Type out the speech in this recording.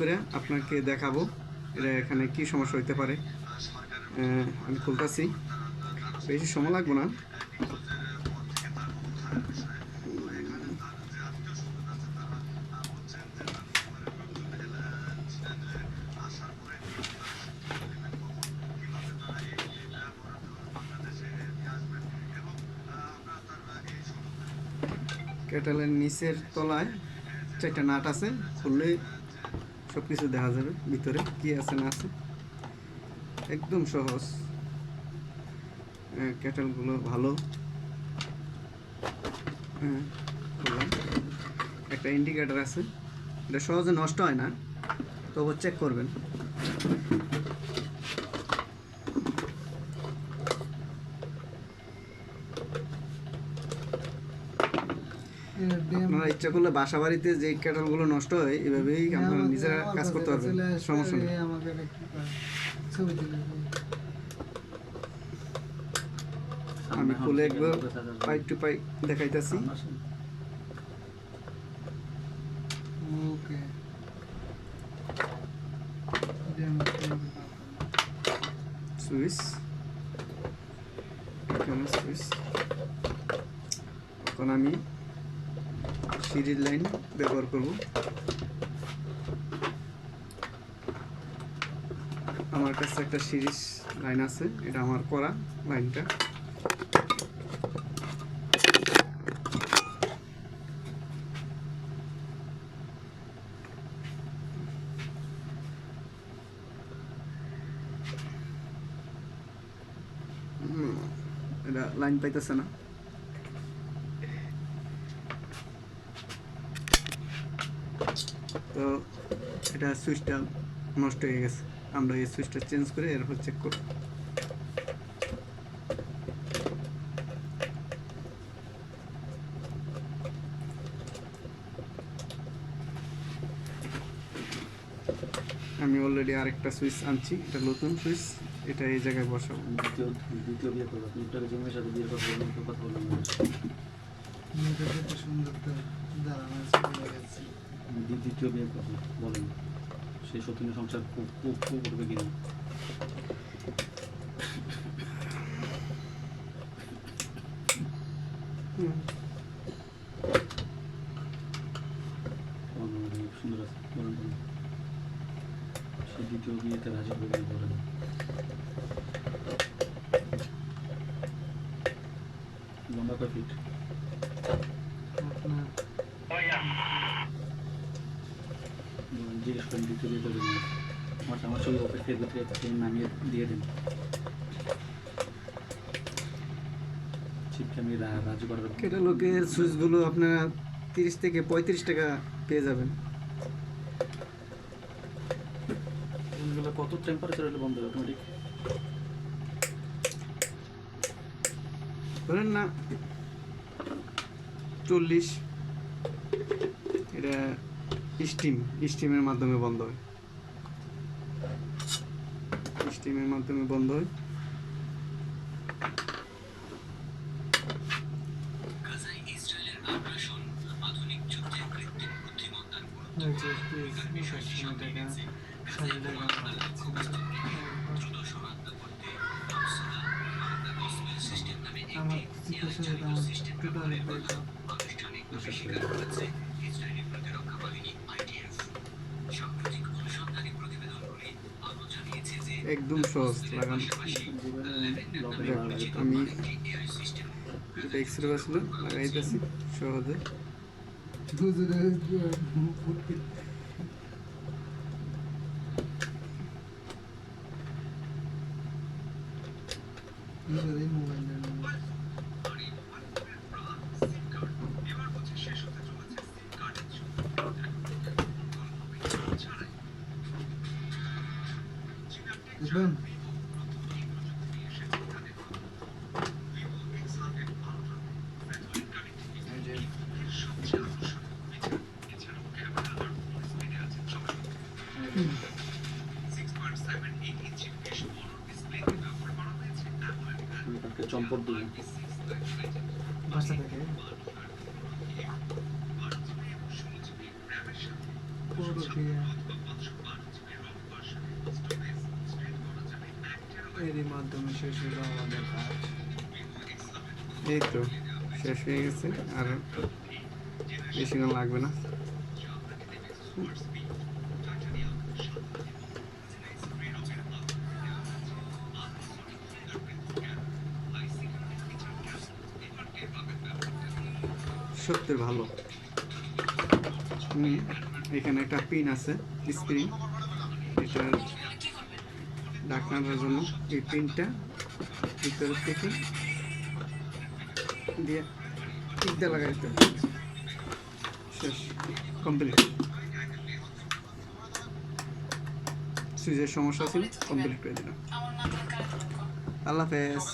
করে আপনাকে দেখাবো এটা এখানে কি সমস্যা হতে পারে। আমি খুলতেছি। বেশি সময় লাগবে না। কেটেলের নিচের তলায় চারটা নাট আছে। খুললে সব কিছু দেখা যাবে ভিতরে কি আছে না আছে। একদম সহজ। আহ, কেটেলগুলো ভালো। হ্যাঁ, একটা ইন্ডিকেটার আছে। এটা সহজে নষ্ট হয় না তবু চেক করবেন। আপনারা ইচ্ছা করলে বাসা বাড়িতে যে কেটেলগুলো নষ্ট হয় এভাবেই আপনারা নিজেরা কাজ করতে পারবেন। সমস্যা নেই। আমি খুলে একবার পাইপ টু পাইপ দেখাইতেছি। ওকে সুইচ এখানে সুইচ এখন আমি সিরিজ লাইন ব্যবহার করব। আমার কাছে একটা সিরিজ লাইন আছে, এটা আমার করা লাইনটা। এটা লাইন পাইতেছে না। তো এটা সুইচটা নষ্ট হয়ে গেছে। আমরা এই সুইচটা চেঞ্জ করে এরপর চেক করব। আমি অলরেডি আরেকটা সুইচ আনছি এটা নতুন সুইচ এটা এই জায়গায় বসাবো। দ্বিতীয় দ্বিতীয় বিয়ে করব আপনি জমির সাথে বললাম একটু কথা বললাম দ্বিতীয় কথা বলেন। সেই সতীনের সংসার খুব কিনা? সুন্দর বলেন দ্বিতীয় বলেন আপনার বলেন, জিজ্ঞেস করেন দ্বিতীয় বিয়ে করবেন না। আমার আমার ছবি ফেসবুক থেকে তাকে নামিয়ে দিয়ে দিন। আমি করার সুইচগুলো আপনারা তিরিশ থেকে পঁয়ত্রিশ টাকা পেয়ে যাবেন। কত টেম্পারেচার হলে বন্ধ হবে অটোমেটিক ধরেন না চল্লিশ। এটা স্টিম স্টিমের মাধ্যমে বন্ধ হয়। স্টিমের মাধ্যমে বন্ধ হয়। আমার একদম সহজ লাগান। আমি এটা এক্সরে বাসলো লাগাইতেছি সহজে। এরই মাধ্যমে শেষ হলো আমাদের এই তো শেষ হয়ে গেছে আর বেশিক্ষণ লাগবে না। সত্যি ভালো। এখানে একটা পিন আছে স্প্রিং এটার ঢাকনার জন্য। এই পিনটা ভিতরের থেকে দিয়ে টিক দিয়ে লাগাইতে শেষ কমপ্লিট সুইচের সমস্যা ছিল কমপ্লিট করে দিলাম। আল্লাহ হাফেজ।